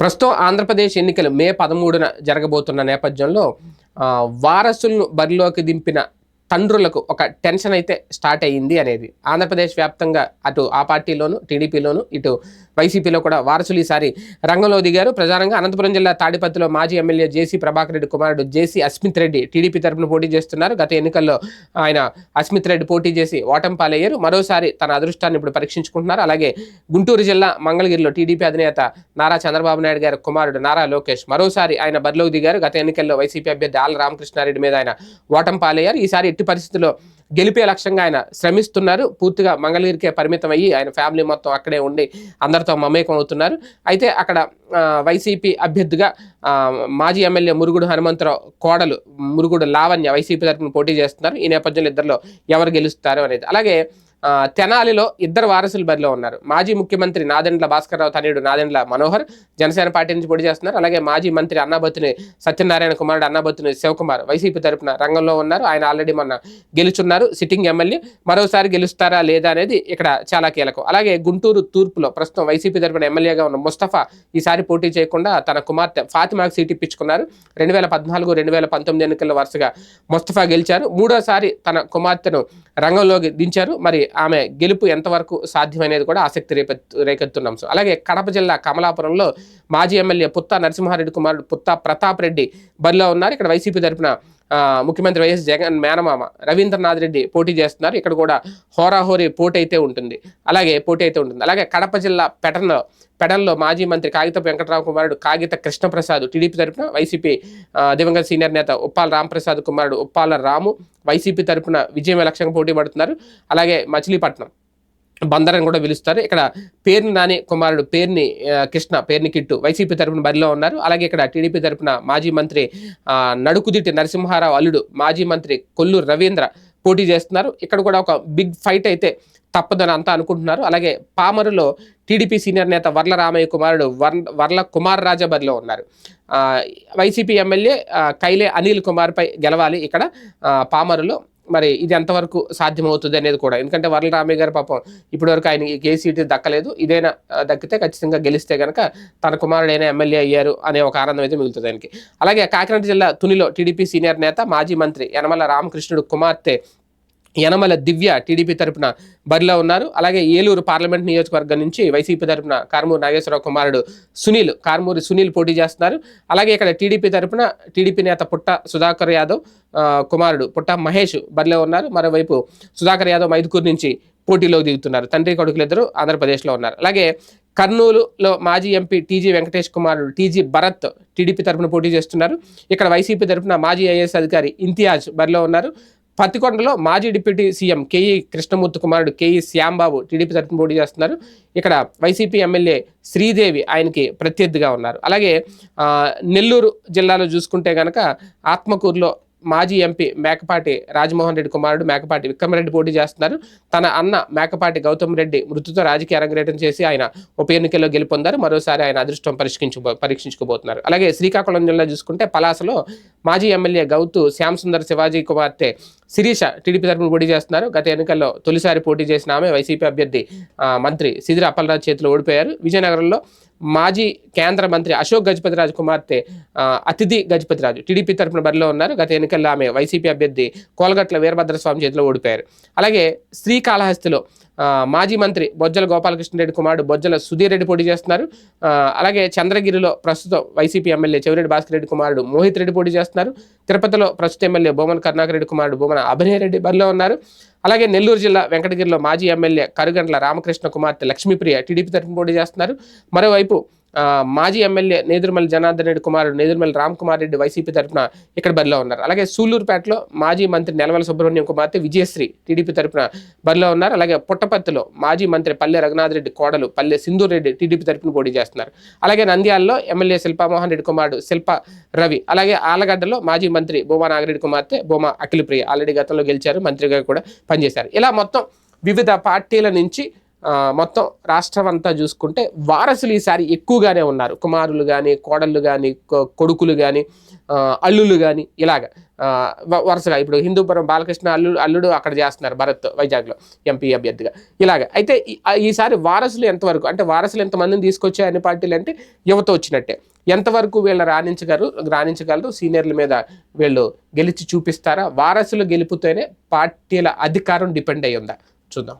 ప్రస్తుతం ఆంధ్రప్రదేశ్ ఎన్నికలు మే పదమూడున జరగబోతున్న నేపథ్యంలో వారసులను బరిలోకి దింపిన తండ్రులకు ఒక టెన్షన్ అయితే స్టార్ట్ అయ్యింది అనేది. ఆంధ్రప్రదేశ్ వ్యాప్తంగా అటు ఆ పార్టీలోను టీడీపీలోను ఇటు వైసీపీలో కూడా వారసులు ఈసారి రంగంలో దిగారు. ప్రధానంగా అనంతపురం జిల్లా తాడిపత్రిలో మాజీ ఎమ్మెల్యే జేసీ ప్రభాకర్ రెడ్డి కుమారుడు జేసీ అస్మిత్ రెడ్డి టీడీపీ తరపున పోటీ చేస్తున్నారు. గత ఎన్నికల్లో ఆయన అస్మిత్ రెడ్డి పోటీ చేసి ఓటమి పాలయ్యారు. మరోసారి తన అదృష్టాన్ని ఇప్పుడు పరీక్షించుకుంటున్నారు. అలాగే గుంటూరు జిల్లా మంగళగిరిలో టీడీపీ అధినేత నారా చంద్రబాబు నాయుడు గారి కుమారుడు నారా లోకేష్ మరోసారి ఆయన బరిలోకి దిగారు. గత ఎన్నికల్లో వైసీపీ అభ్యర్థి ఆల రామకృష్ణారెడ్డి మీద ఆయన ఓటమి పాలయ్యారు. ఈసారి ఎట్టి పరిస్థితుల్లో గెలిపే లక్ష్యంగా ఆయన శ్రమిస్తున్నారు. పూర్తిగా మంగళగిరికే పరిమితం అయ్యి ఆయన ఫ్యామిలీ మొత్తం అక్కడే ఉండి అందరితో మమేకం అవుతున్నారు. అయితే అక్కడ వైసీపీ అభ్యర్థిగా మాజీ ఎమ్మెల్యే మురుగుడు హనుమంతరావు కోడలు మురుగుడు లావణ్య వైసీపీ తరఫున పోటీ చేస్తున్నారు. ఈ నేపథ్యంలో ఇద్దరిలో ఎవరు గెలుస్తారు అనేది. అలాగే తెనాలిలో ఇద్దరు వారసులు బరిలో ఉన్నారు. మాజీ ముఖ్యమంత్రి నాదెండ్ల భాస్కర్రావు తనయుడు నాదెండ్ల మనోహర్ జనసేన పార్టీ నుంచి పోటీ చేస్తున్నారు. అలాగే మాజీ మంత్రి అన్నాబత్తుని సత్యనారాయణ కుమారుడు అన్నాబత్తుని శివకుమార్ వైసీపీ తరపున రంగంలో ఉన్నారు. ఆయన ఆల్రెడీ మొన్న గెలుచున్నారు. Sitting MLA. మరోసారి గెలుస్తారా లేదా అనేది ఇక్కడ చాలా కీలకం. అలాగే గుంటూరు తూర్పులో ప్రస్తుతం వైసీపీ తరపున ఎమ్మెల్యేగా ఉన్న ముస్తఫా ఈసారి పోటీ చేయకుండా తన కుమార్తె ఫాతిమాకు సీట్ ఇప్పించుకున్నారు. రెండు వేల పద్నాలుగు రెండు వేల పంతొమ్మిది ఎన్నికల్లో వరుసగా ముస్తఫా గెలిచారు. మూడోసారి తన కుమార్తెను రంగంలోకి దించారు. మరి ఆమె గెలుపు ఎంతవరకు సాధ్యమనేది కూడా ఆసక్తి రేపెత్తు రేకెత్తున్న. అంశం అలాగే కడప జిల్లా కమలాపురంలో మాజీ ఎమ్మెల్యే పుత్తా నరసింహారెడ్డి కుమారుడు పుత్తా ప్రతాప్ రెడ్డి బరిలో ఉన్నారు. ఇక్కడ వైసీపీ తరపున ముఖ్యమంత్రి వైఎస్ జగన్ మేనమామ రవీంద్రనాథ్ రెడ్డి పోటీ చేస్తున్నారు. ఇక్కడ కూడా హోరాహోరీ పోటీ అయితే ఉంటుంది. అలాగే పోటీ అయితే ఉంటుంది. అలాగే కడప జిల్లా పెటన్లో పెడల్లో మాజీ మంత్రి కాగితపు వెంకటరావు కుమారుడు కాగిత కృష్ణప్రసాద్ టీడీపీ తరఫున వైసీపీ దివంగత సీనియర్ నేత ఉప్పాల రాంప్రసాద్ కుమారుడు ఉప్పాల రాము వైసీపీ తరఫున విజయం లక్ష్యంగా పోటీ పడుతున్నారు. అలాగే మచిలీపట్నం బందరని కూడా పిలుస్తారు. ఇక్కడ పేరుని నాని కుమారుడు పేరుని కృష్ణ పేరుని కిట్టు వైసీపీ తరపున బరిలో ఉన్నారు. అలాగే ఇక్కడ టీడీపీ తరపున మాజీ మంత్రి నడుకుదిట్టి నరసింహారావు అల్లుడు మాజీ మంత్రి కొల్లూరు రవీంద్ర పోటీ చేస్తున్నారు. ఇక్కడ కూడా ఒక బిగ్ ఫైట్ అయితే తప్పదని అంతా అనుకుంటున్నారు. అలాగే పామరులో టీడీపీ సీనియర్ నేత వర్ల రామయ్య కుమారుడు వర్ వర్ల కుమార్ రాజా బరిలో ఉన్నారు. వైసీపీ ఎమ్మెల్యే కైలే అనిల్ కుమార్పై గెలవాలి ఇక్కడ పామరులో. మరి ఇది ఎంతవరకు సాధ్యమవుతుంది అనేది కూడా. ఎందుకంటే వరల రామయ్య గారు పాపం ఇప్పటివరకు ఆయన ఏ సీటు దక్కలేదు. ఇదైనా దక్కితే ఖచ్చితంగా గెలిస్తే కనుక తన కుమారుడైన ఎమ్మెల్యే అయ్యారు అనే ఒక ఆనందం అయితే మిగులుతుంది ఆయనకి. అలాగే కాకినాడ జిల్లా తునిలో టీడీపీ సీనియర్ నేత మాజీ మంత్రి యనమల రామకృష్ణుడు కుమార్తె యనమల దివ్య టీడీపీ తరపున బరిలో ఉన్నారు. అలాగే ఏలూరు పార్లమెంట్ నియోజకవర్గం నుంచి వైసీపీ తరపున కారుమూరి నాగేశ్వరరావు కుమారుడు సునీల్ కారుమూరి సునీల్ పోటీ చేస్తున్నారు. అలాగే ఇక్కడ టీడీపీ తరపున టీడీపీ నేత పుట్ట సుధాకర్ యాదవ్ కుమారుడు పుట్ట మహేష్ బరిలో ఉన్నారు. మరోవైపు సుధాకర్ యాదవ్ మైదుకూరు నుంచి పోటీలోకి దిగుతున్నారు. తండ్రి కొడుకులిద్దరూ ఆంధ్రప్రదేశ్లో ఉన్నారు. అలాగే కర్నూలులో మాజీ ఎంపీ టీజీ వెంకటేష్ కుమారుడు టీజీ భరత్ టీడీపీ తరపున పోటీ చేస్తున్నారు. ఇక్కడ వైసీపీ తరపున మాజీ ఐఏఎస్ అధికారి ఇంతియాజ్ బరిలో ఉన్నారు. పత్తికొండలో మాజీ డిప్యూటీ సీఎం కేఈ కృష్ణమూర్తి కుమారుడు కేఈ శ్యాంబాబు టీడీపీ తరఫున పోటీ చేస్తున్నారు. ఇక్కడ వైసీపీ ఎమ్మెల్యే శ్రీదేవి ఆయనకి ప్రత్యర్థిగా ఉన్నారు. అలాగే నెల్లూరు జిల్లాలో చూసుకుంటే కనుక ఆత్మకూరులో మాజీ ఎంపీ మేకపాటి రాజమోహన్ రెడ్డి కుమారుడు మేకపాటి విక్రమరెడ్డి పోటీ చేస్తున్నారు. తన అన్న మేకపాటి గౌతమ్ రెడ్డి మృతితో రాజకీయ అరంగేటం చేసి ఆయన ఉప ఎన్నికల్లో గెలుపొందారు. మరోసారి ఆయన అదృష్టం పరీక్షించు పరీక్షించుకోబోతున్నారు అలాగే శ్రీకాకుళం జిల్లా చూసుకుంటే పలాసలో మాజీ ఎమ్మెల్యే గౌతు శ్యామ్ సుందర్ శివాజీ కుమార్తె శిరీష టీడీపీ తరఫున పోటీ చేస్తున్నారు. గత ఎన్నికల్లో తొలిసారి పోటీ చేసిన ఆమె వైసీపీ అభ్యర్థి మంత్రి సిదిర అప్పలరాజ్ చేతిలో ఓడిపోయారు. విజయనగరంలో మాజీ కేంద్ర మంత్రి అశోక్ గజపతి రాజు కుమార్తె అతిథి గజపతి రాజు టీడీపీ తరఫున బరిలో ఉన్నారు. గత ఎన్నికల్లో ఆమె వైసీపీ అభ్యర్థి కోలగట్ల వీరభద్రస్వామి చేతిలో ఓడిపోయారు. అలాగే శ్రీకాళహస్తిలో మాజీ మంత్రి బొజ్జల గోపాలకృష్ణరెడ్డి కుమారుడు బొజ్జల సుధీర్ రెడ్డి పోటీ చేస్తున్నారు. అలాగే చంద్రగిరిలో ప్రస్తుతం వైసీపీ ఎమ్మెల్యే చెవిరెడ్డి భాస్కర్ రెడ్డి కుమారుడు మోహిత్ రెడ్డి పోటీ చేస్తున్నారు. తిరుపతిలో ప్రస్తుత ఎమ్మెల్యే బొమ్మన కరుణాకర్ రెడ్డి కుమారుడు బొమ్మన అభినయ్ రెడ్డి బరిలో ఉన్నారు. అలాగే నెల్లూరు జిల్లా వెంకటగిరిలో మాజీ ఎమ్మెల్యే కరుగండ్ల రామకృష్ణ కుమార్తె లక్ష్మీప్రియ టీడీపీ తరఫున పోటీ చేస్తున్నారు. మరోవైపు మాజీ ఎమ్మెల్యే నేదురుమల్ జనార్దన్ రెడ్డి కుమారుడు నేదురుమల్ రామ్ కుమార్ రెడ్డి వైసీపీ తరఫున ఇక్కడ బరిలో ఉన్నారు. అలాగే సూలూరుపేటలో మాజీ మంత్రి నెలమల సుబ్రహ్మణ్యం కుమార్తె విజయశ్రీ టీడీపీ తరఫున బరిలో ఉన్నారు. అలాగే పుట్టపర్తిలో మాజీ మంత్రి పల్లె రఘునాథ్ రెడ్డి కోడలు పల్లె సింధూర్ రెడ్డి టీడీపీ తరఫున పోటీ చేస్తున్నారు. అలాగే నంద్యాలలో ఎమ్మెల్యే శిల్పామోహన్ రెడ్డి కుమారుడు శిల్ప రవి అలాగే ఆలగడ్డలో మాజీ మంత్రి భూమా నాగిరెడ్డి కుమార్తె భూమా అఖిలప్రియ ఆల్రెడీ గతంలో గెలిచారు మంత్రిగా కూడా పనిచేశారు. ఇలా మొత్తం వివిధ పార్టీల నుంచి మొత్తం రాష్ట్రం అంతా చూసుకుంటే వారసులు ఈసారి ఎక్కువగానే ఉన్నారు. కుమారులు కానీ కోడళ్ళు కానీ కొడుకులు కానీ అల్లులు కానీ ఇలాగ. వరుసగా ఇప్పుడు హిందూపురం బాలకృష్ణ అల్లుడు అల్లుడు అక్కడ చేస్తున్నారు భరత్ వైజాగ్లో ఎంపీ అభ్యర్థిగా. ఇలాగ. అయితే ఈ- ఈసారి వారసులు ఎంతవరకు అంటే వారసులు ఎంతమందిని తీసుకొచ్చే అన్ని పార్టీలు అంటే యువత వచ్చినట్టే. ఎంతవరకు వీళ్ళ రాణించగలరు రాణించగలరు సీనియర్ల మీద వీళ్ళు గెలిచి చూపిస్తారా? వారసులు గెలుపుతోనే పార్టీల అధికారం డిపెండ్ అయి ఉందా చూద్దాం.